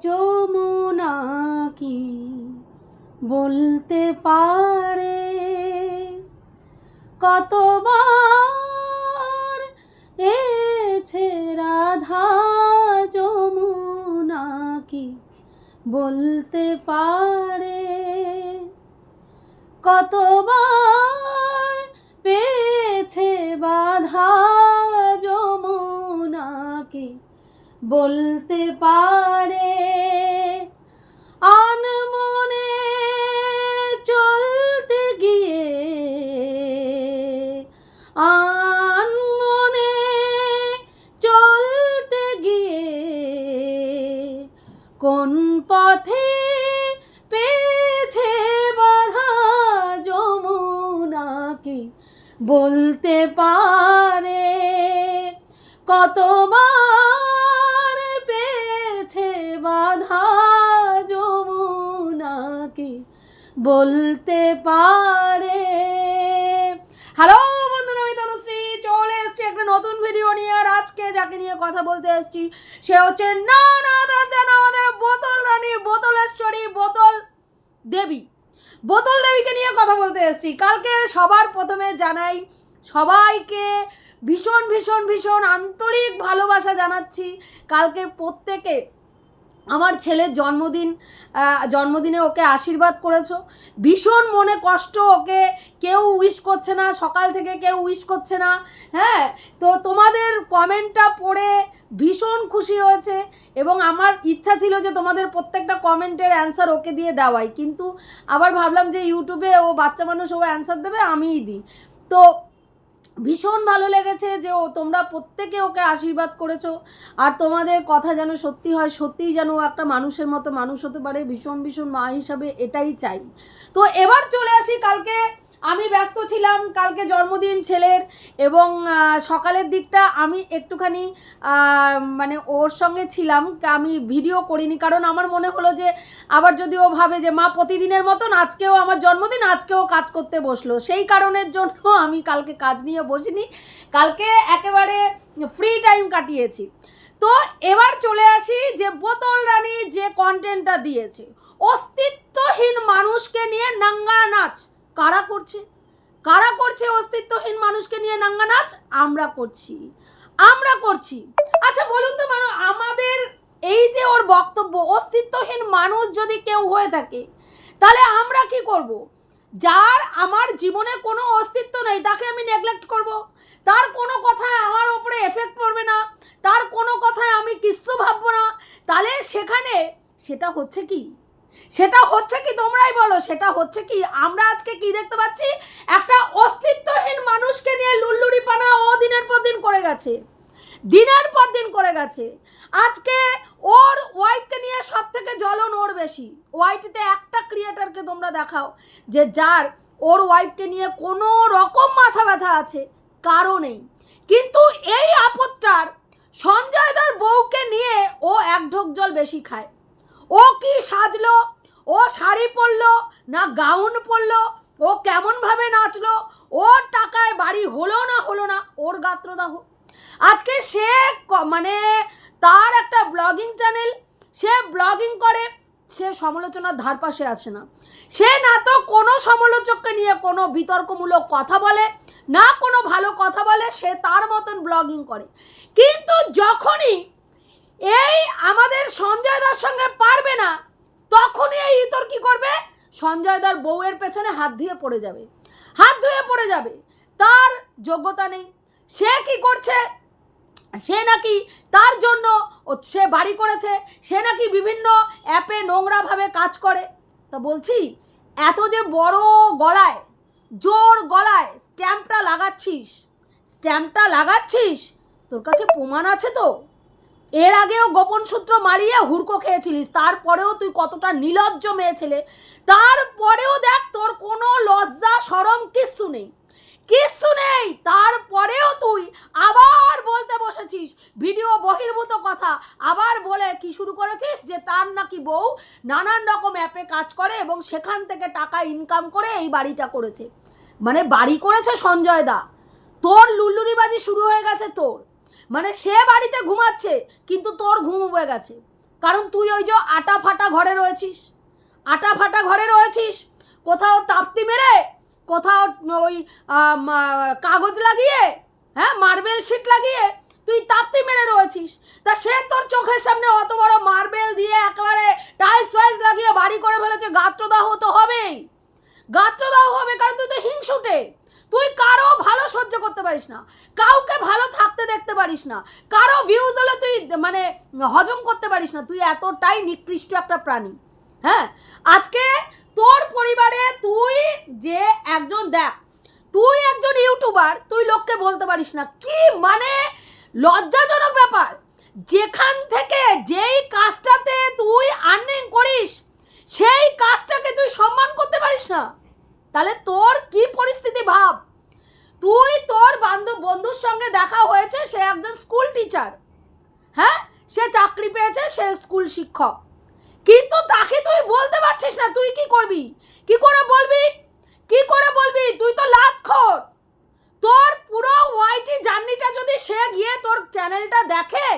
যমুনা কি বলতে পারে? কতবার এছে রাধা যমুনা কি বলতে পারে? কতবার পেয়েছে বাধা যমুনা কি বলতে পারে আনমনে চলতে গিয়ে আনমনে চলতে গিয়ে, কোন পথে পেয়েছে বাধা যমুনা কি বলতে পারে? কতবার বাধা যমুনা কি বলতে পারে? হ্যালো বন্ধুরা, আমি তনুশ্রী। চলে এসেছি একটা নতুন ভিডিও নিয়ে, আর আজকে যাকে নিয়ে কথা বলতে এসেছি, সে হচ্ছে না না আমাদের বোতল রানী বোতলেশ্বরী বোতল দেবী। বোতল দেবীকে নিয়ে কথা বলতে এসেছি। কালকে সবার প্রথমে জানাই সবাইকে ভীষণ ভীষণ ভীষণ আন্তরিক ভালোবাসা জানাচ্ছি। কালকে প্রত্যেকে আমার ছেলের জন্মদিন জন্মদিনে ওকে আশীর্বাদ করেছ। ভীষণ মনে কষ্ট ওকে, কেউ উইশ করছে না, সকাল থেকে কেউ উইশ করছে না হ্যাঁ? তো তোমাদের কমেন্টটা পড়ে ভীষণ খুশি হয়েছে এবং আমার ইচ্ছা ছিল যে তোমাদের প্রত্যেকটা কমেন্টের অ্যান্সার ওকে দিয়ে দেওয়াই। কিন্তু আবার ভাবলাম যে ইউটিউবে ও বাচ্চা মানুষ ও অ্যান্সার দেবে, আমিই দিই। তো ভীষণ ভালো লেগেছে যে ও, তোমরা প্রত্যেকে ওকে আশীর্বাদ করেছ। আর তোমাদের কথা যেন সত্যি হয়, সত্যিই যেন একটা মানুষের মতো মানুষ হতে পারে। ভীষণ ভীষণ মা হিসাবে এটাই চাই। তো এবার চলে আসি কালকে আমি ব্যস্ত ছিলাম, কালকে জন্মদিন ছেলের এবং সকালের দিকটা আমি একটুখানি মানে ওর সঙ্গে ছিলাম। আমি ভিডিও করিনি, কারণ আমার মনে হলো যে, আবার যদি ও ভাবে যে, মা, প্রতিদিনের মতন আজকেও আমার জন্মদিন, আজকেও কাজ করতে বসল। সেই কারণের জন্য আমি কালকে কাজ নিয়ে বসিনি। কালকে একেবারে ফ্রি টাইম কাটিয়েছি। তো এবার চলে আসি যে, বোতল রানী যে কন্টেন্টটা দিয়েছে, অস্তিত্বহীন মানুষকে নিয়ে নাঙ্গা নাচ। কারা করছে? কারা করছে অস্তিত্বহীন মানুষকে নিয়ে নাঙ্গা নাচ? আমরা করছি। আমরা করছি। আচ্ছা বলুন তো মানুষ আমাদের এই যে ওর বক্তব্য, অস্তিত্বহীন মানুষ যদি কেউ হয়ে থাকে, তাহলে আমরা কি করব? যার আমার জীবনে কোনো অস্তিত্ব নেই, তাকে আমি নেগলেক্ট করব। তার কোনো কথায় আমার ওপরে এফেক্ট পড়বে না। তার কোনো কথায় আমি কিচ্ছু ভাববো না। তাহলে সেখানে সেটা হচ্ছে কি? সেটা হচ্ছে কি তোমরাই বলো, সেটা হচ্ছে কি আমরা আজকে কি দেখতে পাচ্ছি? একটা অস্তিত্বহীন মানুষকে নিয়ে লুল্লুরি পানা ও দিনের পর দিন করে গেছে। দিনের পর দিন করে গেছে। আজকে ওর ওয়াইফকে নিয়ে সব থেকে জ্বলন ওর বেশি। ওয়াইটিতে একটা ক্রিয়েটারকে তোমরা দেখাও, যে যার ওর ওয়াইফকে নিয়ে কোনো রকম মাথা ব্যথা আছে কারও নেই। কিন্তু এই আপদটার সঞ্জয় দার বউকে নিয়ে ও এক ঢোক জল বেশি খায়। ও কি সাজলো? ও শাড়ি পরলো না গাউন পরলো? ও কেমনভাবে নাচলো? ওর টাকায় বাড়ি হলো না হলো না? ওর গাত্রদাহ। আজকে সে মানে তার একটা ব্লগিং চ্যানেল, সে ব্লগিং করে, সে সমালোচনার ধার পাশে আসে না। সে না তো কোনো সমালোচককে নিয়ে কোনো বিতর্কমূলক কথা বলে, না কোনো ভালো কথা বলে, সে তার মতন ব্লগিং করে। কিন্তু যখনই এই আমাদের সঞ্জয় দার সঙ্গে পারবে না, তখনই এই ইতর কি করবে? সঞ্জয় দার বউয়ের পেছনে হাত ধুয়ে পড়ে যাবে। হাত ধুয়ে পড়ে যাবে। তার যোগ্যতা নেই। সে কি করছে? সে নাকি তার জন্য সে বাড়ি করেছে। সে নাকি বিভিন্ন অ্যাপে নোংরাভাবে কাজ করে। তা বলছি, এত যে বড় গলায়, জোর গলায় স্ট্যাম্পটা লাগাচ্ছিস স্ট্যাম্পটা লাগাচ্ছিস, তোর কাছে প্রমাণ আছে তো? এর আগেও গোপন সূত্র মারিয়ে হুড়কো খেয়েছিলিস, তারপরেও তুই কতটা নিলজ্জ মেয়ে ছেলে, তারপরেও দেখ তোর কোনো লজ্জা সরম কিচ্ছু নেই। কিচ্ছু নেই, তারপরেও তুই আবার বলতে বসেছিস, ভিডিও বহির্ভূত কথা, আবার বলে কি শুরু করেছিস যে তার নাকি বউ নানান রকম অ্যাপে কাজ করে এবং সেখান থেকে টাকা ইনকাম করে এই বাড়িটা করেছে। মানে বাড়ি করেছে সঞ্জয় দা। তোর লুল্লুরিবাজি শুরু হয়ে গেছে তোর। মানে সে বাড়িতে ঘুমাচ্ছে, কিন্তু তোর ঘুম উবে গেছে। কারণ তুই ওই যে আটা ফাটা ঘরে রয়েছিস। আটা ফাটা ঘরে রয়েছিস, কোথাও তাপ্তি মেরে, কোথাও ওই কাগজ লাগিয়ে হ্যাঁ মার্বেল শিট লাগিয়ে তুই তাপ্তি মেরে রয়েছিস। তা সে তোর চোখের সামনে অত বড় মার্বেল দিয়ে একেবারে টাইলস ফাইলস লাগিয়ে বাড়ি করে ফেলেছে। গাত্রদাহ তো হবেই। গাত্রদাহ হবে, কারণ তুই তো হিংসুটে। তুই কারও ভালো সহ্য করতে পারিস না। কাউকে ভালো থাকতে দেখতে পারিস না। কারও ভিউজ হলে তুই মানে হজম করতে পারিস না। তুই এতটাই নিকৃষ্ট একটা প্রাণী। হ্যাঁ? আজকে তোর পরিবারে তুই যে একজন, দেখ, তুই একজন ইউটিউবার, তুই লোককে বলতে পারিস না। কি মানে? লজ্জাজনক ব্যাপার। যেখান থেকে যেই কাজটাতে তুই আর্নিং করিস, সেই কাজটাকে তুই সম্মান করতে পারিস না। তাহলে তোর কি পরিস্থিতি ভাব? তুই তোর বান্ধব বন্ধুর সঙ্গে দেখা হয়েছে, সে একজন স্কুল টিচার হ্যাঁ? সে চাকরি পেয়েছে, সে স্কুল শিক্ষক। কিন্তু তাকে তুই বলতে পারছিস না, তুই কি করবি? কি করে বলবি? কি করে বলবি? তুই তো লাতখোর। তোর পুরো ওয়াইটি জার্নিটা যদি সে গিয়ে তোর চ্যানেলটা দেখে,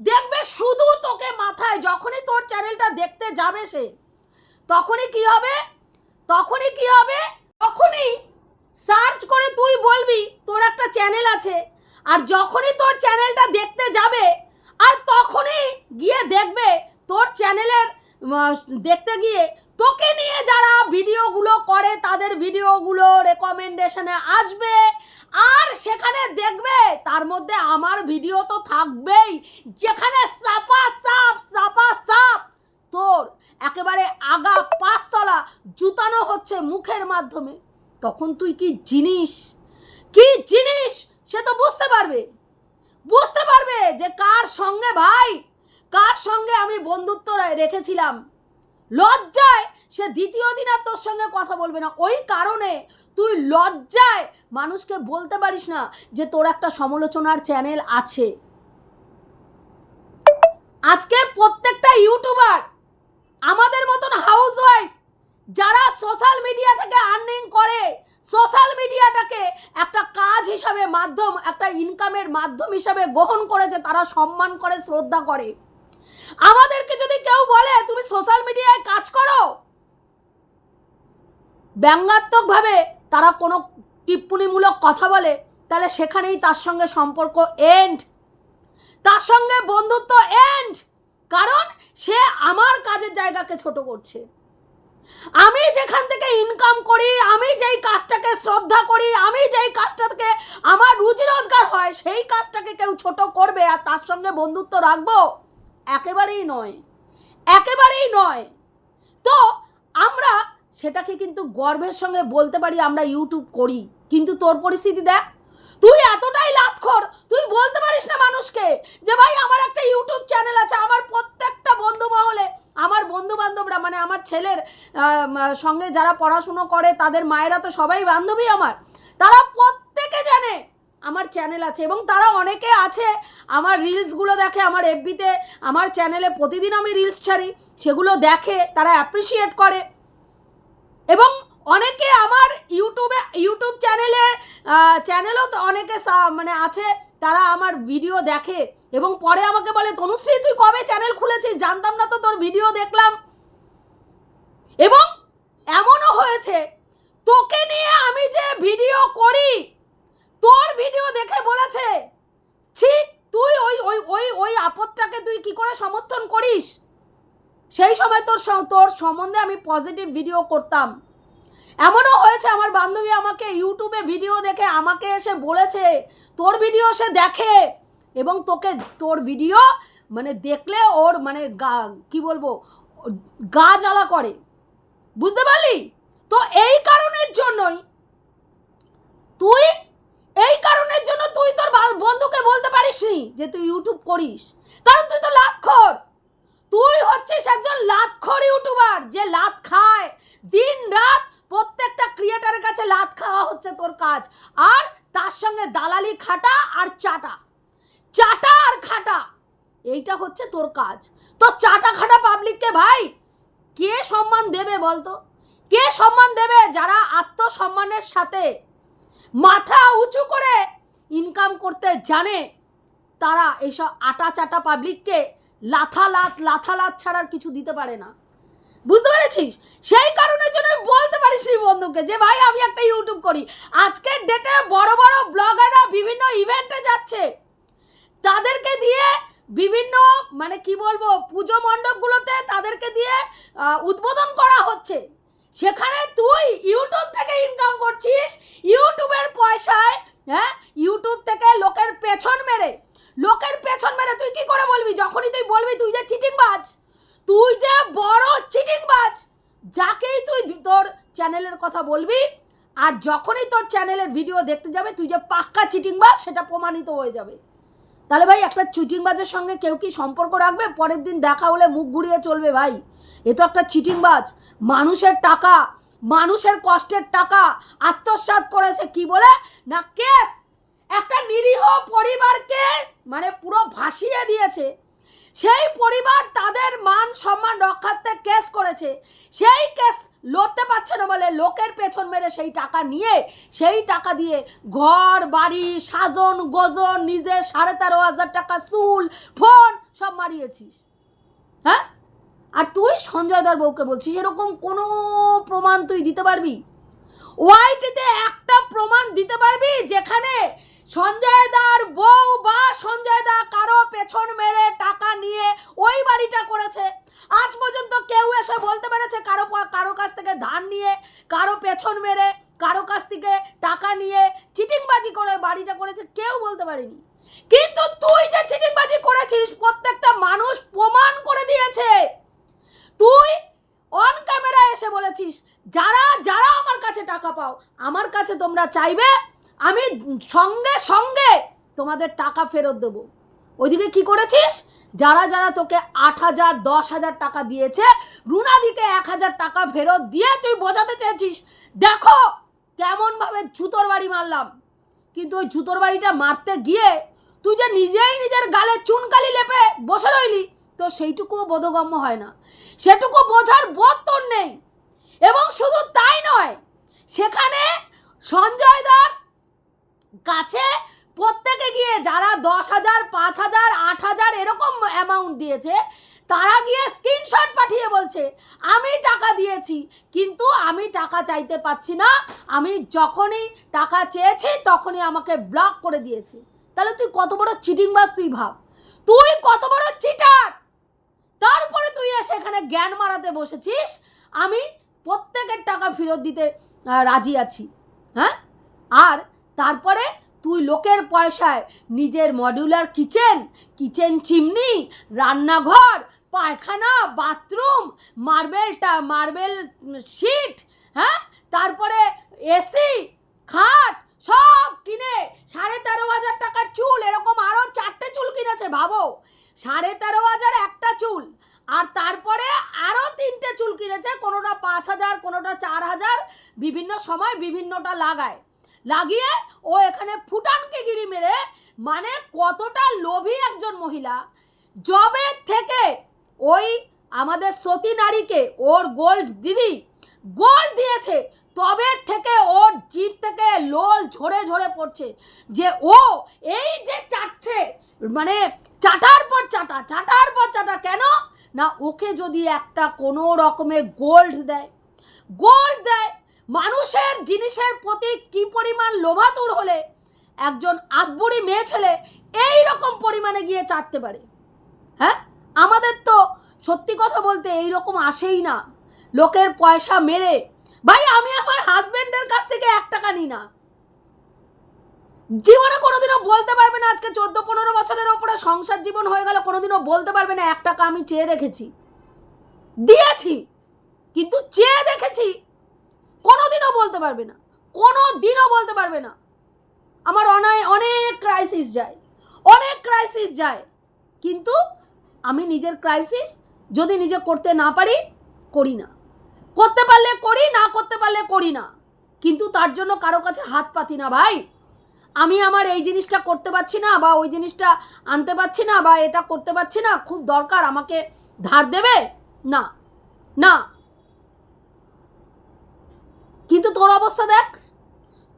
দেখবে শুধু তোকে মাথায়, যখনই তোর চ্যানেলটা দেখতে যাবে সে, তখনই কি হবে? তখনই কি হবে? তখনই সার্চ করে তুই বলবি, তোর একটা চ্যানেল আছে। আর যখনই তোর চ্যানেলটা দেখতে যাবে, আর তখনই গিয়ে দেখবে তোর চ্যানেলের দেখতে গিয়ে তোকে নিয়ে যারা ভিডিওগুলো করে, তাদের ভিডিওগুলো রেকমেন্ডেশনে আসবে। আর সেখানে দেখবে, তার মধ্যে আমার ভিডিও তো থাকবেই। যেখানে সাপা সাপ সাপা সাপ তোর একেবারে আগা পাঁচতলা জুতানো হচ্ছে মুখের মাধ্যমে, তখন তুই কি জিনিস? কি জিনিস? সে তো বুঝতে পারবে। বুঝতে পারবে যে কার সঙ্গে ভাই? কার সঙ্গে আমি বন্ধুত্ব রেখেছিলাম? লজ্জায় সে দ্বিতীয় দিন আর তোর সঙ্গে কথা বলবে না। ওই কারণে তুই লজ্জায় মানুষকে বলতে পারিস না যে তোর একটা সমালোচনার চ্যানেল আছে। আজকে প্রত্যেকটা ইউটিউবার আমাদের মতন হাউস ওয়াইফ যারা সোশ্যাল মিডিয়া থেকে আর্নিং করে সোশ্যাল মিডিয়াটাকে একটা কাজ হিসাবে মাধ্যম, একটা ইনকামের মাধ্যম হিসাবে গ্রহণ করেছে, তারা সম্মান করে, শ্রদ্ধা করে। আমাদেরকে যদি কেউ বলে, তুমি সোশ্যাল মিডিয়ায় কাজ করো? ব্যঙ্গাত্মকভাবে তারা কোনো টিপ্পণীমূলক কথা বলে, তাহলে সেখানেই তার সঙ্গে সম্পর্ক এন্ড তার সঙ্গে বন্ধুত্ব এন্ড কারণ সে আমার কাজের জায়গাকে ছোট করছে। আমি যেখান থেকে ইনকাম করি, আমি যেই কাজটাকে শ্রদ্ধা করি, আমি যেই কাজটাকে আমার রুজি রোজগার হয়, সেই কাজটাকে কেউ ছোট করবে আর তার সঙ্গে বন্ধুত্ব রাখব? একেবারেই নয়। একেবারেই নয়। তো আমরা সেটাকে কিন্তু গর্বের সঙ্গে বলতে পারি, আমরা ইউটিউব করি। কিন্তু তোর পরিস্থিতি দেখ। তুই এতটাই লাতখর, তুই বলতে পারিস না মানুষকে যে ভাই আমার একটা ইউটিউব চ্যানেল আছে, আমার প্রত্যেকটা বন্ধু মহলে, আমার বন্ধু বান্ধবরা মানে আমার ছেলের সঙ্গে যারা পড়াশুনো করে, তাদের মায়েরা তো সবাই বান্ধবী আমার। তারা প্রত্যেকে জানে আমার চ্যানেল আছে এবং তারা অনেকে আছে, আমার রিলসগুলো দেখে, আমার এফবিতে আমার চ্যানেলে প্রতিদিন আমি রিলস ছাড়ি, সেগুলো দেখে, তারা অ্যাপ্রিসিয়েট করে। এবং অনেকে আমার ইউটিউবে ইউটিউব চ্যানেলে চ্যানেলও তো অনেকে মানে আছে, তারা আমার ভিডিও দেখে। এবং পরে আমাকে বলে তনুশ্রী তুই কবে চ্যানেল খুলেছিস? জানতাম না তো তোর ভিডিও দেখলাম। এবং এমনও হয়েছে, তোকে নিয়ে আমি যে ভিডিও করি, তোর ভিডিও দেখে বলেছে, ছি, তুই ওই ওই ওই ওই আপদটাকে তুই কি করে সমর্থন করিস? সেই সময় তোর তোর সম্বন্ধে আমি পজিটিভ ভিডিও করতাম। এমনও হয়েছে, আমার বান্ধবী আমাকে ইউটিউবে ভিডিও দেখে আমাকে এসে বলেছে, তোর ভিডিও সে দেখে। এবং তোকে, তোর ভিডিও মানে দেখলে ওর মানে গা, কি বলব, গা জ্বালা করে। বুঝতে পারলি? তো এই কারণের জন্যই তুই, এই কারণের জন্য তুই তোর বন্ধুকে বলতে পারিস নি যে তুই ইউটিউব করিস। কারণ তুই তো লাতখোর। তুই হচ্ছিস একজন লাতখোর ইউটিউবার যে লাত খায় দিন রাত প্রত্যেকটা ক্রিয়েটারের কাছে লাত খাওয়া হচ্ছে তোর কাজ। আর তার সঙ্গে দালালি খাটা আর চাটা। চাটা আর খাটা। এইটা হচ্ছে তোর কাজ। তো চাটা খাটা পাবলিককে ভাই, কে সম্মান দেবে বলতো? কে সম্মান দেবে যারা আত্মসম্মানের সাথে মাথা উঁচু করে ইনকাম করতে জানে? তারা এইসব আটা চাটা পাবলিককে লাথালাত লাথালাত ছাড়ার কিছু দিতে পারে না। বুঝতে পেরেছিস? সেই কারণের জন্য বলতে পারিস বন্ধুকে যে ভাই, আমি একটা ইউটিউব করি। আজকের ডেটে বড় বড় ব্লগাররা বিভিন্ন ইভেন্টে যাচ্ছে। তাদেরকে দিয়ে বিভিন্ন মানে কি বলব, পুজো মণ্ডপগুলোতে তাদেরকে দিয়ে উদ্বোধন করা হচ্ছে। সেখানে তুই ইউটিউব থেকে ইনকাম করছিস। ইউটিউবের পয়সায় হ্যাঁ ইউটিউব থেকে লোকের পেছন মেরে। লোকের পেছন মেরে তুই কি করে বলবি? যখনই তুই বলবি, তুই যে চিটিংবাজ তুই যে বড় চিটিংবাজ, যাকেই তুই তোর চ্যানেলের কথা বলবি, আর যখনই তোর চ্যানেলের ভিডিও দেখতে যাবে, তুই যে পাক্কা চিটিংবাজ, সেটা প্রমাণিত হয়ে যাবে। তাহলে ভাই, একটা চিটিংবাজের সঙ্গে কেউ কি সম্পর্ক রাখবে? পরের দিন দেখা হলে মুখ ঘুরিয়ে চলবে ভাই। এ তো একটা চিটিংবাজ। মানুষের টাকা, মানুষের কষ্টের টাকা আত্মসাৎ করেছে কি বলে? না, কেস! একটা নিরীহ পরিবারকে মানে পুরো ভাসিয়ে দিয়েছে। সেই পরিবার তাদের মান সম্মান রক্ষার্থে কেস করেছে। সেই কেস লড়তে পারছে না বলে লোকের পেছন মেরে সেই টাকা নিয়ে, সেই টাকা দিয়ে ঘর, বাড়ি, সাজন, গজন নিজের সাড়ে তেরো হাজার টাকা, চুল, ফোন সব মারিয়েছিস। হ্যাঁ? আর তুই সঞ্জয় দার বউকে বলছিস, এরকম কোনো প্রমাণ তুই দিতে পারবি? ওয়াইটিতে একটা প্রমাণ দিতে পারবি যেখানে সঞ্জয় দার বউ বা সঞ্জয় দা কারও পেছন মেরে টাকা নিয়ে ওই বাড়িটা করেছে। আজ পর্যন্ত কেউ এসে বলতে পেরেছে কারও কারও কাছ থেকে ধান নিয়ে, কারও পেছন মেরে, কারও কাছ থেকে টাকা নিয়ে চিটিংবাজি করে বাড়িটা করেছে। কেউ বলতে পারেনি। কিন্তু তুই যে চিটিংবাজি করেছিস, প্রত্যেকটা মানুষ প্রমাণ করে দিয়েছে। তুই অন ক্যামেরা এসে বলেছিস, যারা যারা আমার কাছে টাকা পাও, আমার কাছে তোমরা চাইবে আমি সঙ্গে সঙ্গে তোমাদের টাকা ফেরত দেবো। ওইদিকে কি করেছিস? যারা যারা তোকে আট হাজার, দশ হাজার টাকা দিয়েছে, রুনাদিকে এক হাজার টাকা ফেরত দিয়ে তুই বোঝাতে চেয়েছিস। দেখো কেমনভাবে জুতোর বাড়ি মারলাম। কিন্তু ওই জুতোর বাড়িটা মারতে গিয়ে তুই যে নিজেই নিজের গালে চুনকালি লেপে বসে রইলি, তো সেইটুকুও বোধগম্য হয় না। সেটুকু বোঝার বোধ তোর নেই। এবং শুধু তাই নয়, সেখানে সঞ্জয় দার কাছে প্রত্যেকে গিয়ে যারা দশ হাজার, পাঁচ হাজার, আট হাজার এরকম অ্যামাউন্ট দিয়েছে, তারা গিয়ে স্ক্রিনশট পাঠিয়ে বলছে, আমি টাকা দিয়েছি, কিন্তু আমি টাকা চাইতে পাচ্ছি না। আমি যখনই টাকা চেয়েছি, তখনই আমাকে ব্লক করে দিয়েছে। তাহলে তুই কত বড় চিটিংবাজ তুই ভাব। তুই কত বড় চিটার তারপরে তুই এসে এখানে জ্ঞান মারাতে বসেছিস, আমি প্রত্যেকের টাকা ফেরত দিতে রাজি আছি। হ্যাঁ? আর তারপরে তুই লোকের পয়সায় নিজের মডিউলার কিচেন কিচেন চিমনি রান্নাঘর, পায়খানা বাথরুম মার্বেলটা মার্বেল শিট হ্যাঁ? তারপরে এসি খাট, সব কিনে সাড়ে তেরো হাজার টাকার চুল, এরকম আরও চারটে চুল কিনেছে, ভাবো। সাড়ে তেরো হাজার একটা চুল, আর তারপরে আরও তিনটে চুল কিনেছে, কোনোটা পাঁচ হাজার, কোনোটা চার হাজার, বিভিন্ন সময় বিভিন্নটা লাগায়। লাগিয়ে ও এখানে ফুটানকে গিরি মেরে মানে কতটা লোভী একজন মহিলা। জবের থেকে ওই আমাদের সতী নারীকে ওর গোল্ড দিদি, গোল্ড দিয়েছে, তবে থেকে ওর জিপ থেকে লোল ঝরে ঝরে পড়ছে। যে ও এই যে চাটছে মানে চাটার পর চাটা, চাটার পর চাটা কেন? না, ওকে যদি একটা কোনো রকমের গোল্ড দেয় গোল্ড দেয় মানুষের জিনিসের প্রতি কি পরিমাণ লোভাতুর হলে একজন আদবুড়ি মেয়ে ছেলে এই রকম পরিমাণে গিয়ে চাটতে পারে? হ্যাঁ? আমাদের তো সত্যি কথা বলতে এই রকম আসেই না। লোকের পয়সা মেরে। ভাই, আমি আমার হাজবেন্ডের কাছ থেকে এক টাকা নিই না। জীবনে কোনোদিনও বলতে পারবে না আজকে চোদ্দ, পনেরো বছরের ওপরে সংসার জীবন হয়ে গেল, কোনোদিনও বলতে পারবে না, এক টাকা আমি চেয়ে রেখেছি দিয়েছি, কিন্তু চেয়ে দেখেছি। কোনোদিনও বলতে পারবে না। কোনো দিনও বলতে পারবে না। আমার অনায় অনেক ক্রাইসিস যায়। অনেক ক্রাইসিস যায়। কিন্তু আমি নিজের ক্রাইসিস যদি নিজে করতে না পারি, করি না। করতে পারলে করি, না করতে পারলে করি না। কিন্তু তার জন্য কারও কাছে হাত পাতি না ভাই। আমি আমার এই জিনিসটা করতে পারছি না বা ওই জিনিসটা আনতে পারছি না বা এটা করতে পারছি না, খুব দরকার আমাকে ধার দেবে? না। না। কিন্তু তোর অবস্থা দেখ।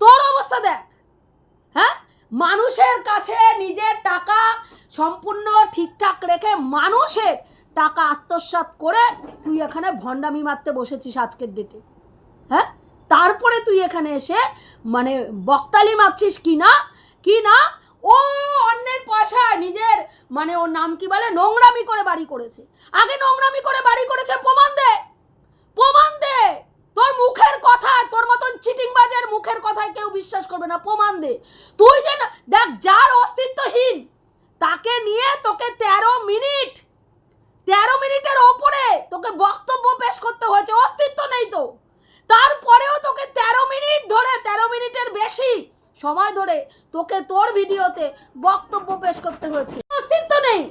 তোর অবস্থা দেখ। হ্যাঁ? মানুষের কাছে নিজের টাকা সম্পূর্ণ ঠিকঠাক রেখে মানুষের টাকা আত্মসাৎ করে তুই এখানে ভণ্ডামি মারতে বসেছিস আজকের ডেটে হ্যাঁ? তারপরে তুই এখানে এসে মানে বকতালি মারছিস কি না? কি না? ও অন্যের পয়সা নিজের মানে ওর নাম কি বলে? নোংরামি করে বাড়ি করেছে। আগে নোংরামি করে বাড়ি করেছে প্রমাণ দে। প্রমাণ দে। তোর মুখের কথা, তোর মতন চিটিংবাজের মুখের কথায় কেউ বিশ্বাস করবে না, প্রমাণ দে। তুই যে দেখ, যার অস্তিত্বহীন, তাকে নিয়ে তোকে তেরো মিনিট, তেরো মিনিটের ওপরে তোকে বক্তব্য পেশ করতে হয়েছে, অস্তিত্ব নেই তো। তারপরেও তোকে তেরো মিনিট ধরে, তেরো মিনিটের বেশি সময় ধরে তোকে তোর ভিডিওতে বক্তব্য পেশ করতে হয়েছে। অস্তিত্ব নেই।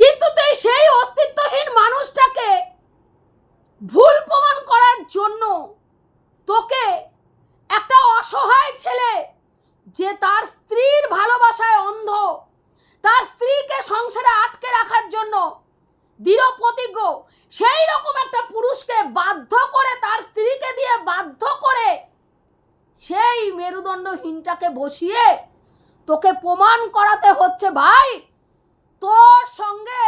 কিন্তু তুই সেই অস্তিত্বহীন মানুষটাকে ভুল প্রমাণ করার জন্য তোকে একটা অসহায় ছেলে, যে তার স্ত্রীর ভালোবাসায় অন্ধ, তার স্ত্রীকে সংসারে আটকে রাখার জন্য দৃঢ় প্রতিজ্ঞ, সেই রকম একটা পুরুষকে বাধ্য করে, তার স্ত্রীকে দিয়ে বাধ্য করে সেই মেরুদণ্ডহীনটাকে বসিয়ে তোকে প্রমাণ করাতে হচ্ছে ভাই। তোর সঙ্গে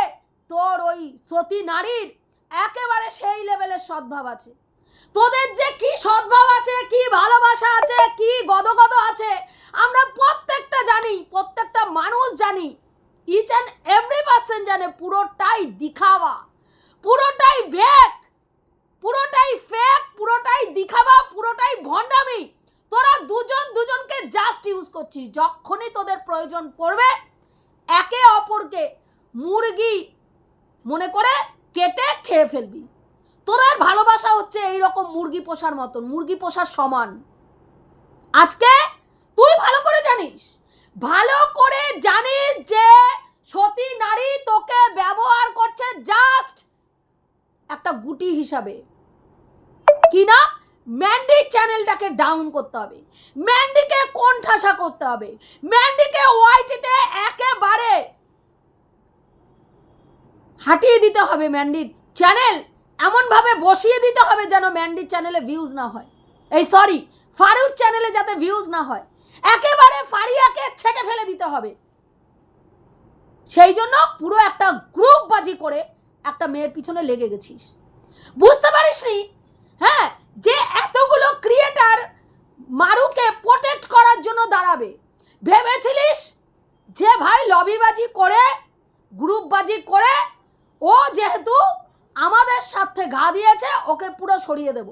তোর ওই সতী নারীর একেবারে সেই লেভেলের সদ্ভাব আছে। তোদের যে কি সদ্ভাব আছে, কি ভালোবাসা আছে, কি গদগদ আছে, আমরা প্রত্যেকটা জানি, প্রত্যেকটা মানুষ জানি ইচ অ্যান্ড এভরি পার্সন জানে পুরোটাই দিখাওয়া, পুরোটাই ভেক পুরোটাই ফেক পুরোটাই দিখাবা পুরোটাই ভণ্ডামি। তোরা দুজন দুজনকে জাস্ট ইউজ করছিস, যখনই তোদের প্রয়োজন পড়বে, একে অপরকে মুরগি মনে করে কেটে খেয়ে ফেলবি। তোদের ভালোবাসা হচ্ছে এই রকম মুরগি পোষার মতন, মুরগি পোষার সমান। আজকে তুই ভালো করে জানিস, ভালো করে জানিস যে সতী নারী তোকে ব্যবহার করছে জাস্ট একটা গুটি হিসাবে। কি না? ম্যান্ডির চ্যানেলটাকে ডাউন করতে হবে। ম্যান্ডিকে কোণঠাসা করতে হবে। ম্যান্ডিকে ওয়াইটিতে একেবারে হাঁটিয়ে দিতে হবে ম্যান্ডির চ্যানেল। এমনভাবে বসিয়ে দিতে হবে যেন ম্যান্ডির চ্যানেলে ভিউজ না হয়। এই সরি ফারুর চ্যানেলে যাতে ভিউজ না হয়। একেবারে ফারিয়াকে ছেটে ফেলে দিতে হবে। সেই জন্য পুরো একটা গ্রুপ বাজি করে একটা মেয়ের পিছনে লেগে গেছিস। বুঝতে পারিসনি হ্যাঁ যে এতগুলো ক্রিয়েটার মারুকে প্রোটেক্ট করার জন্য দাঁড়াবে। ভেবেছিলিস যে ভাই লবিবাজি করে গ্রুপবাজি করে ও যেহেতু আমাদের সাথে গা দিয়েছে, ওকে পুরো সরিয়ে দেব।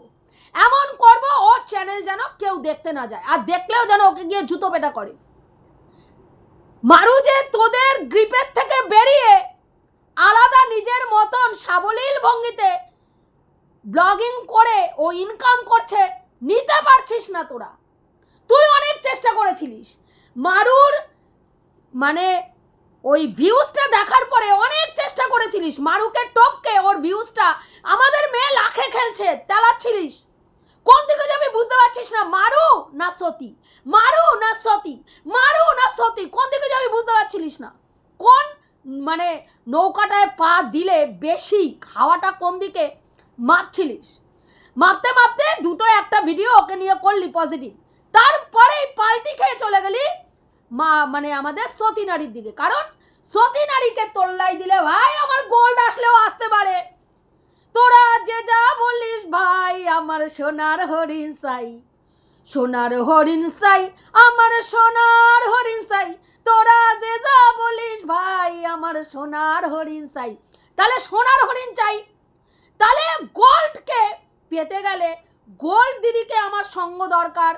এমন করব, ওর চ্যানেল যেন কেউ দেখতে না যায়। আর দেখলেও যেন ওকে গিয়ে জুতো পেটা করে। মারু যে তোদের গ্রিপের থেকে বেরিয়ে আলাদা নিজের মতন সাবলীল ভঙ্গিতে ব্লগিং করে ও ইনকাম করছে, নিতে পারছিস না তোরা। তুই অনেক চেষ্টা করেছিলিস। মারুর মানে ওই ভিউজটা দেখার পরে অনেক চেষ্টা করেছিলিস। মারুকে টপকে ওর ভিউজটা আমাদের মেয়ে লাখে খেলছে, তেলাচ্ছিলিস। কোন দিকে যাবি বুঝতে পারছিস না, মারু না সতী? মারু না সতী? মারু না সতী? কোন দিকে যাবি বুঝতে পারছিলিস না? কোন মানে নৌকাটায় পা দিলে বেশি হাওয়াটা কোন দিকে মারছিলিস? মারতে মারতে দুটো একটা ভিডিও ওকে নিয়ে করলি পজিটিভ তারপরেই পাল্টি খেয়ে চলে গেলি মা মানে আমাদের সতী নারীর দিকে। কারণ সতী নারীকে তোল্লাই দিলে ভাই আমার গোল্ড আসলেও আসতে পারে। তোরা যে যা বলিস ভাই, আমার সোনার হরিণ সাই। সোনার হরিণ সাই, আমার সোনার হরিণ সাই। তোরা যে যা বলিস ভাই, আমার সোনার হরিণ সাই। তাহলে সোনার হরিণ চাই। তাহলে গোল্ডকে পেতে গেলে গোল্ড দিদিকে আমার সঙ্গ দরকার।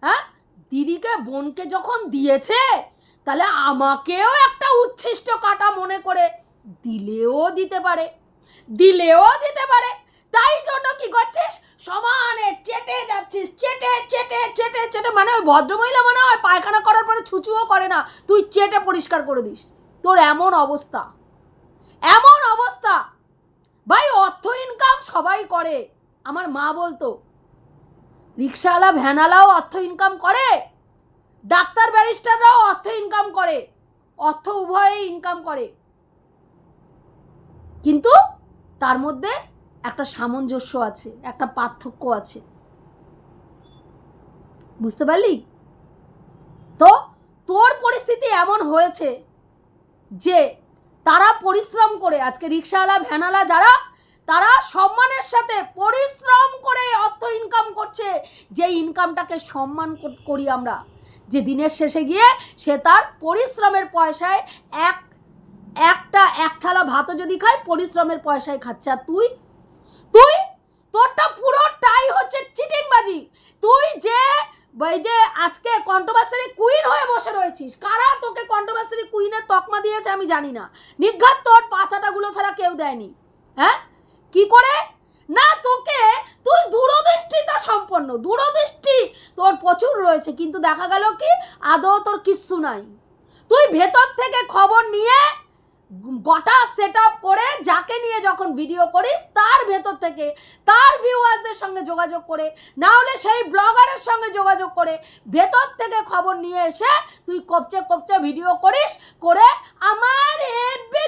হ্যাঁ? দিদিকে বোনকে যখন দিয়েছে, তাহলে আমাকেও একটা উচ্ছিষ্ট কাটা মনে করে। দিলেও দিতে পারে, দিলেও দিতে পারে। তাই জন্য কি করছিস? সমানে চেটে যাচ্ছিস, চেটে চেটে চেটে চেটে। মানে ওই ভদ্রমহিলা মনে হয় পায়খানা করার পরে ছুঁচুও করে না। তুই চেটে পরিষ্কার করে দিস। তোর এমন অবস্থা এমন অবস্থা। ভাই, অর্থ ইনকাম সবাই করে। আমার মা বলতো রিক্সাওয়ালা ভ্যানালাও অর্থ ইনকাম করে, ডাক্তার, ব্যারিস্টাররাও অর্থ ইনকাম করে, অর্থ উভয়েই ইনকাম করে। কিন্তু তার মধ্যে একটা সামঞ্জস্য আছে, একটা পার্থক্য আছে। বুঝতে পারলি? তো তোর পরিস্থিতি এমন হয়েছে যে তারা পরিশ্রম করে, আজকে রিক্সাওয়ালা ভ্যানালা যারা তারা সম্মানের সাথে পরিশ্রম করে অর্থ ইনকাম করছে। যে ইনকামটাকে সম্মান করি আমরা। যে দিনের শেষে গিয়ে সে তার পরিশ্রমের পয়সায় এক, একটা, এক থালা ভাতও যদি খায়, পরিশ্রমের পয়সায় খাচ্ছে। আর তুই? তুই? তোরটা পুরোটাই হচ্ছে চিটিংবাজি। তুই যে ওই যে আজকে কন্ট্রোভার্সারি কুইন হয়ে বসে রয়েছিস, কারা তোকে কন্ট্রোভার্সারি কুইনের তকমা দিয়েছে আমি জানি না। নিঘাত তোর পাচাটাগুলো ছাড়া কেউ দেয়নি। হ্যাঁ? কি করে? না তোকে, তুই দূরদৃষ্টিতা সম্পন্ন, দূরদৃষ্টি তোর প্রচুর রয়েছে, কিন্তু দেখা গেল কি? আদৌ তোর কিচ্ছু নাই। তুই ভেতর থেকে খবর নিয়ে গোটা সেট আপ করে যাকে নিয়ে যখন ভিডিও করিস, তার ভেতর থেকে, তার ভিউয়ার্সদের সঙ্গে যোগাযোগ করে না হলে সেই ব্লগারের সঙ্গে যোগাযোগ করে, ভেতর থেকে খবর নিয়ে এসে তুই কপচে কপচে ভিডিও করিস, করে আমার এবে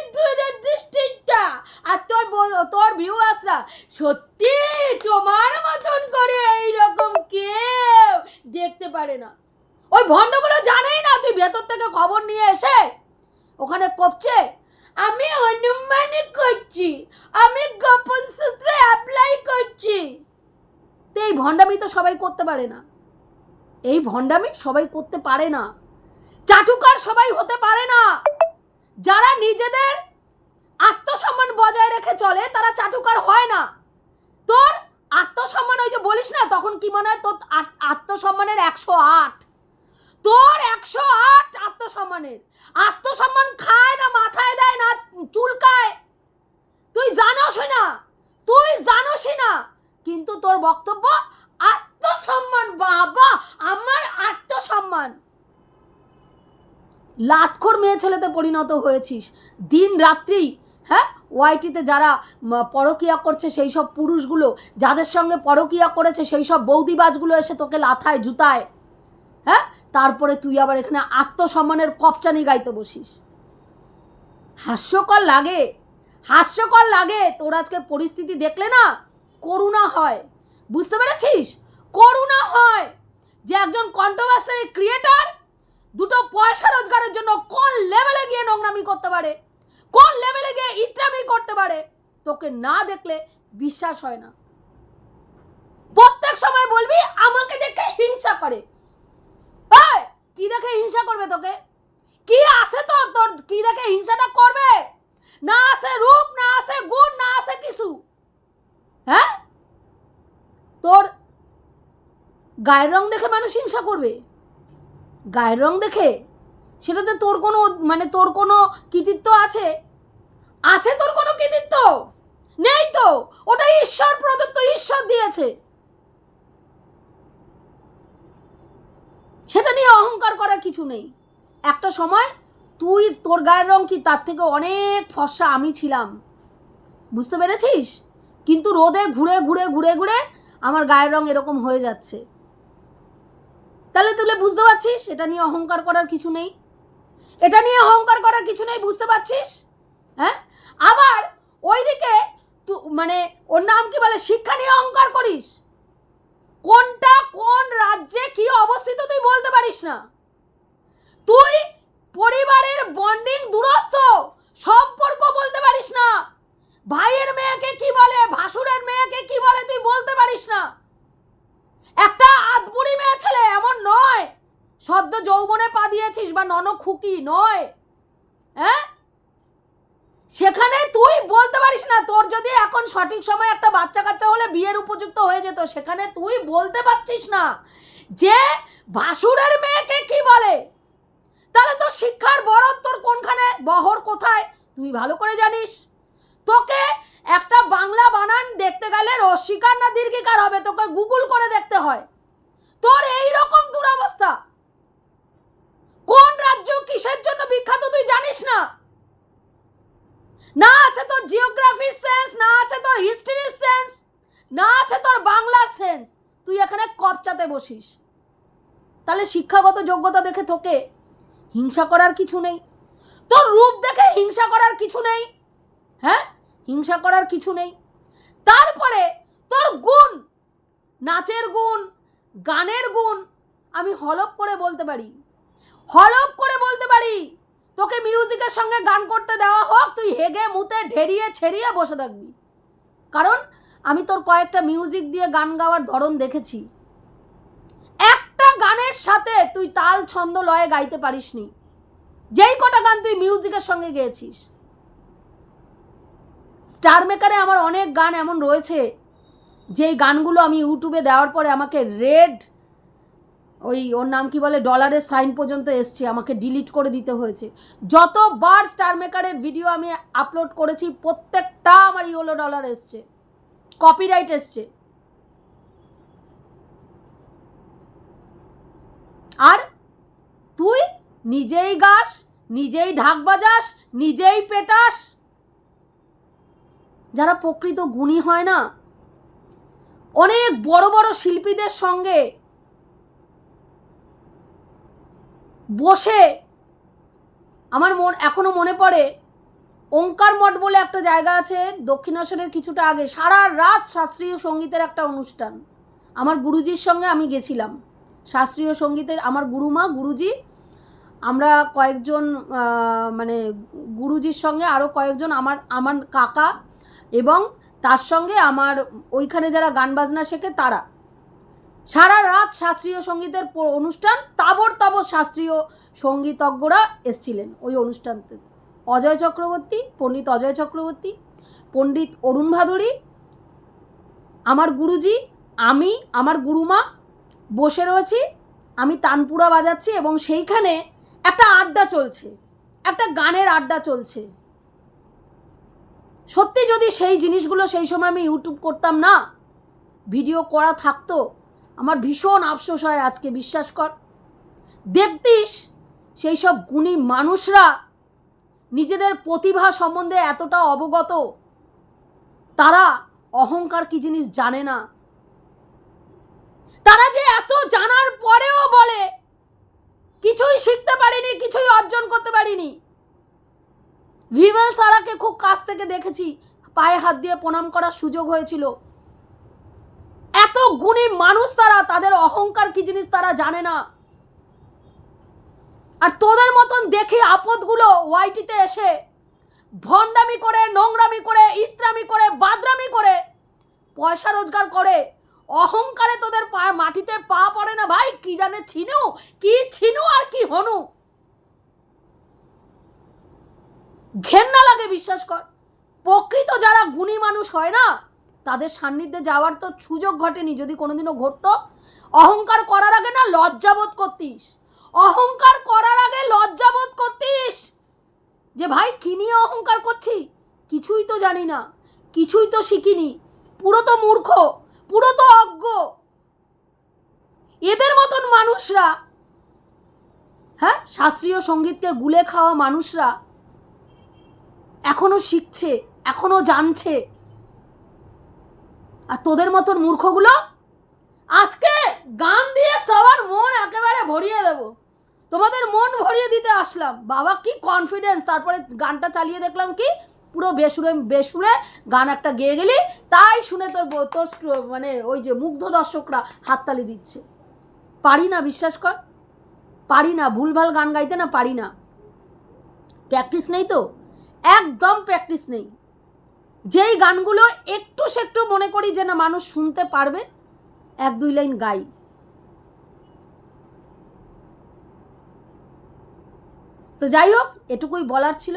দৃষ্টিটা আর তোর তোর ভিউয়ার্সরা সত্যি তোমার মতন করে এইরকম কেউ দেখতে পারে না। ওই ভণ্ডগুলো জানেই না তুই ভেতর থেকে খবর নিয়ে এসে ওখানে কপছে। আমি অনুমানই করছি, আমি গোপন সূত্রে অ্যাপ্লাই করছি। তো এই ভণ্ডামি তো সবাই করতে পারে না। এই ভণ্ডামি সবাই করতে পারে না। চাটুকার সবাই হতে পারে না। যারা নিজেদের আত্মসম্মান বজায় রেখে চলে, তারা চাটুকার হয় না। তোর আত্মসম্মান ওই যে বলিস না, তখন কি মনে হয় তোর আত্মসম্মানের একশো আট? তোর একশো আট আত্মসম্মানের। আত্মসম্মান খায় না, মাথায় দেয় না, চুলকায়। তুই জানোসই না, তুই জানোসই না, কিন্তু তোর বক্তব্য আত্মসম্মান, বাবা, আমার আত্মসম্মান। লাতখোর মেয়ে ছেলেতে পরিণত হয়েছিস। দিন রাত্রি হ্যাঁ? ওয়াইটিতে যারা পরকিয়া করছে সেই সব পুরুষগুলো, যাদের সঙ্গে পরকিয়া করেছে সেই সব বৌদিবাজগুলো এসে তোকে লাথায়, জুতায় হ্যাঁ? তারপরে তুই আবার এখানে আত্মসম্মানের কপচানি গাইতে বসিস। হাস্যকর লাগে। হাস্যকর লাগে। তোর আজকে পরিস্থিতি দেখলে না, করুণা হয়। বুঝতে পেরেছিস? করুণা হয়। যে একজন কন্ট্রোভার্সারি ক্রিয়েটার দুটো পয়সা রোজগারের জন্য কোন লেভেলে গিয়ে নোংরামি করতে পারে? কোন লেভেলে গিয়ে ইত্রামি করতে পারে? তোকে না দেখলে বিশ্বাস হয় না। প্রত্যেক সময় বলবি, আমাকে দেখে হিংসা করে। কি দেখে হিংসা করবে তোকে? কি আছে তোর তোর কি দেখে হিংসাটা করবে? না আছে রূপ, না আছে গুণ, না আছে কিছু। হ্যাঁ? তোর গায়ের রং দেখে মানুষ হিংসা করবে। গায়ের রং দেখে সেটাতে তোর কোনো মানে তোর কোনো কৃতিত্ব আছে? আছে তোর কোনো কৃতিত্ব? নেই তো। ওটা ঈশ্বর প্রদত্ত ঈশ্বর দিয়েছে। সেটা নিয়ে অহংকার করার কিছু নেই। একটা সময় তুই তোর গায়ের রং কি তার থেকে অনেক ফর্সা আমি ছিলাম? বুঝতে পেরেছিস? কিন্তু রোদে ঘুরে ঘুরে ঘুরে ঘুরে আমার গায়ের রং এরকম হয়ে যাচ্ছে। তাহলে তাহলে বুঝতে পারছিস? এটা নিয়ে অহংকার করার কিছু নেই। এটা নিয়ে অহংকার করার কিছু নেই, বুঝতে পারছিস? হ্যাঁ? আবার ওইদিকে মানে ওর নাম কি বলে? শিক্ষা নিয়ে অহংকার করিস। কোনটা কোন রাজ্যে কি অবস্থিত তুই বলতে পারিস না। তুই পরিবারের বন্ডিং দুরস্থ সম্পর্ক বলতে পারিস না ভাইয়ের মেয়েকে কি বলে ভাসুরের মেয়েকে কি বলে তুই বলতে পারিস না একটা আধবুড়ি মেয়ে ছেলে এমন নয় সদ্য যৌবনে পা দিয়েছিস বা নন খুকি নয়। হ্যাঁ? সেখানে তুই বলতে পারিস না, তোর যদি এখন সঠিক সময় একটা বাচ্চা কাচ্চা হলে বিয়ের উপযুক্ত হয়ে যেত, সেখানে তুই বলতে পারছিস না যে ভাসুরের মেয়েকে কি বলে? তাহলে তোর শিক্ষার বড় তোর কোনখানে? বহর কোথায়? তুই ভালো করে জানিস। তোকে একটা বাংলা বানান দেখতে গেলে রস্বীকার না দীর্ঘিকার হবে, তোকে গুগল করে দেখতে হয়। তোর এই রকম দুরবস্থা। কোন রাজ্য কিসের জন্য বিখ্যাত তুই জানিস না? না আছে তোর জিওগ্রাফির সেন্স না আছে তোর হিস্ট্রির সেন্স না আছে তোর বাংলার সেন্স তুই এখানে কপচাতে বসিস। তাহলে শিক্ষাগত যোগ্যতা দেখে তোকে হিংসা করার কিছু নেই। তোর রূপ দেখে হিংসা করার কিছু নেই। হ্যাঁ? হিংসা করার কিছু নেই। তারপরে তোর গুণ, নাচের গুণ, গানের গুণ আমি হলপ করে বলতে পারি। হলপ করে বলতে পারি। তোকে মিউজিকের সঙ্গে গান করতে দেওয়া হোক, তুই হেগে মুতে ঢেরিয়ে ছেড়িয়ে বসে থাকবি। কারণ আমি তোর কয়েকটা মিউজিক দিয়ে গান গাওয়ার ধরন দেখেছি। একটা গানের সাথে তুই তাল ছন্দ লয়ে গাইতে পারিসনি। যেই কটা গান তুই মিউজিকের সঙ্গে গেয়েছিস। স্টার মেকারে আমার অনেক গান এমন রয়েছে, যেই গানগুলো আমি ইউটিউবে দেওয়ার পরে আমাকে রেড ওই, ওর নাম কি বলে? ডলারের সাইন পর্যন্ত এসছে, আমাকে ডিলিট করে দিতে হয়েছে। যতবার স্টার মেকারের ভিডিও আমি আপলোড করেছি, প্রত্যেকটা আমার ইওলো ডলার এসছে। কপিরাইট এসছে। আর তুই নিজেই গাস, নিজেই ঢাক বাজাস, নিজেই পেটাস। যারা প্রকৃত গুণী হয় না, অনেক বড় বড় শিল্পীদের সঙ্গে বসে। আমার মন এখনও মনে পড়ে। ওঙ্কার মঠ বলে একটা জায়গা আছে দক্ষিণেশ্বরের কিছুটা আগে। সারা রাত শাস্ত্রীয় সঙ্গীতের একটা অনুষ্ঠান। আমার গুরুজির সঙ্গে আমি গেছিলাম। শাস্ত্রীয় সঙ্গীতের আমার গুরুমা, গুরুজি, আমরা কয়েকজন মানে গুরুজির সঙ্গে আরও কয়েকজন আমার আমার কাকা এবং তার সঙ্গে আমার ওইখানে যারা গান বাজনা শেখে তারা। সারা রাত শাস্ত্রীয় সঙ্গীতের অনুষ্ঠান তাবর তাবর শাস্ত্রীয় সঙ্গীতজ্ঞরা এসছিলেন ওই অনুষ্ঠানতে। অজয় চক্রবর্তী, পণ্ডিত অজয় চক্রবর্তী, পণ্ডিত অরুণ ভাদুরী আমার গুরুজি, আমি, আমার গুরুমা বসে রয়েছি, আমি তানপুরা বাজাচ্ছি এবং সেইখানে একটা আড্ডা চলছে, একটা গানের আড্ডা চলছে। সত্যি যদি সেই জিনিসগুলো সেই সময় আমি ইউটিউব করতাম না, ভিডিও করা থাকতো আমার ভীষণ আফসোস হয়, আজকে বিশ্বাস কর। দেখতিস, সেই সব গুণী মানুষরা নিজেদের প্রতিভা সম্বন্ধে এতটা অবগত, তারা অহংকার কি জিনিস জানে না। তারা যে এত জানার পরেও বলে, কিছুই শিখতে পারিনি, কিছুই অর্জন করতে পারিনি। ভিভেল সারাকে খুব কাছ থেকে দেখেছি, পায়ে হাত দিয়ে প্রণাম করার সুযোগ হয়েছিল। গুণী মানুষ তারা, তাদের অহংকার কি জিনিস তারা জানে না। আর তোদের মতন দেখি আপদগুলো ওয়াইটিতে এসে ভণ্ডামি করে, নোংরামি করে, ইত্রামি করে, বাদরামি করে পয়সা রোজগার করে, অহংকারে তোদের পা, মাটিতে পা পড়ে না ভাই? কি জানে ছিনু? কি ছিনু আর কি হনু? ঘেন্না লাগে, বিশ্বাস কর। প্রকৃত যারা গুণী মানুষ হয় না তাদের সান্নিধ্যে যাওয়ার তো সুযোগ ঘটেনি, যদি কোনোদিনও ঘটতো। অহংকার করার আগে না লজ্জাবোধ করতিস। অহংকার করার আগে লজ্জাবোধ করতিস। যে ভাই, কি নিয়ে অহংকার করছি? কিছুই তো জানি না, কিছুই তো শিখিনি। পুরো তো মূর্খ, পুরো তো অজ্ঞ। এদের মতন মানুষরা হ্যাঁ শাস্ত্রীয় সঙ্গীতকে গুলে খাওয়া মানুষরা এখনও শিখছে, এখনও জানছে। আর তোদের মতন মূর্খগুলো? আজকে গান দিয়ে সবার মন একেবারে ভরিয়ে দেব। তোমাদের মন ভরিয়ে দিতে আসলাম। বাবা, কি কনফিডেন্স তারপরে গানটা চালিয়ে দেখলাম কি? পুরো বেসুরে বেসুরে গান একটা গেয়ে গেলি, তাই শুনে তোর তোর মানে ওই যে মুগ্ধ দর্শকরা হাততালি দিচ্ছে। পারি না, বিশ্বাস কর। পারি না, ভুলভাল গান গাইতে না পারি না। প্র্যাকটিস নেই তো? একদম প্র্যাকটিস নেই। যেই গানগুলো একটু সেকটু মনে করি যে না মানুষ শুনতে পারবে, এক দুই লাইন গাই। তো যাই হোক, এটুকুই বলার ছিল।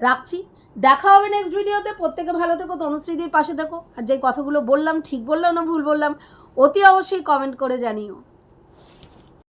রাখছি। দেখা হবে নেক্সট ভিডিওতে প্রত্যেকে ভালো থেকো, তনুশ্রীদির পাশে থেকো। আর যেই কথাগুলো বললাম, ঠিক বললাম না ভুল বললাম, অতি অবশ্যই কমেন্ট করে জানিও।